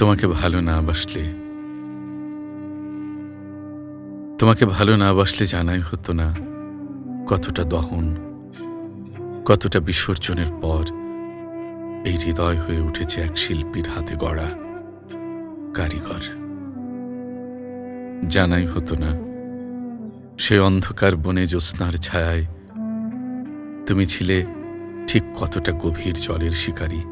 তোমাকে ভালো না বাসলে, তোমাকে ভালো না বাসলে জানাই হতো না কতটা দহন, কতটা বিসর্জনের পর এই হৃদয় হয়ে উঠেছে এক শিল্পীর হাতে গড়া কারিগর। জানাই হতো না, সে অন্ধকার বনে জ্যোৎস্নার ছায়ায় তুমি ছিলে ঠিক কতটা গভীর জলের শিকারী।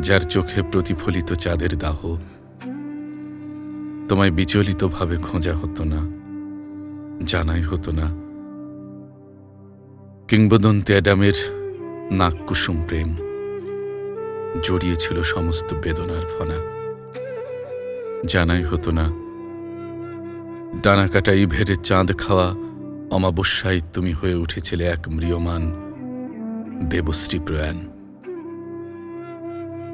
যার চোখে প্রতিফলিত চাঁদের দাহ। তোমায় বিচলিতভাবে খোঁজা হতো না, জানাই হতো না। কিংবদন্তি অ্যাডামের নাককুসুম প্রেম জড়িয়েছিল সমস্ত বেদনার ফনা। জানাই হতো না, ডানা কাটা ইভেরে চাঁদ খাওয়া অমাবস্যায় তুমি হয়ে উঠেছিলে এক ম্রিয়মান দেবশ্রী প্রয়াণ।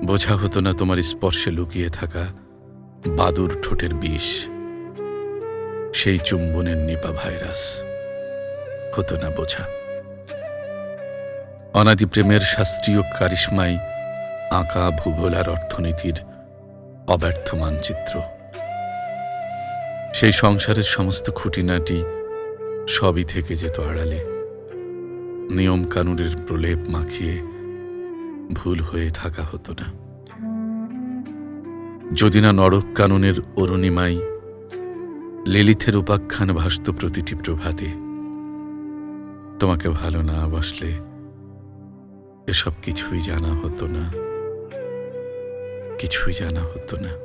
বোঝা হতো না তোমার স্পর্শে লুকিয়ে থাকা বাদুর ঠোঁটের বিষ। সেই চুম্বনের নিপা ভাইরাস। হতো না বোঝা। অনাদি প্রেমের শাস্ত্রীয় কারিশ্মাই আঁকা ভূগোল আর অর্থনীতির অব্যর্থ মানচিত্র। সেই সংসারের সমস্ত খুঁটিনাটি সবই থেকে যেত আড়ালে। নিয়ম কানুনের প্রলেপ মাখিয়ে ভুল হয়ে থাকা হতো না। যদি না নরক কাননের অরুণিমাই লিলিথের উপাখ্যান ভাসত প্রতিটি প্রভাতে, তোমাকে ভালো না বসলে এসব কিছুই জানা হতো না। কিছুই জানা হতো না।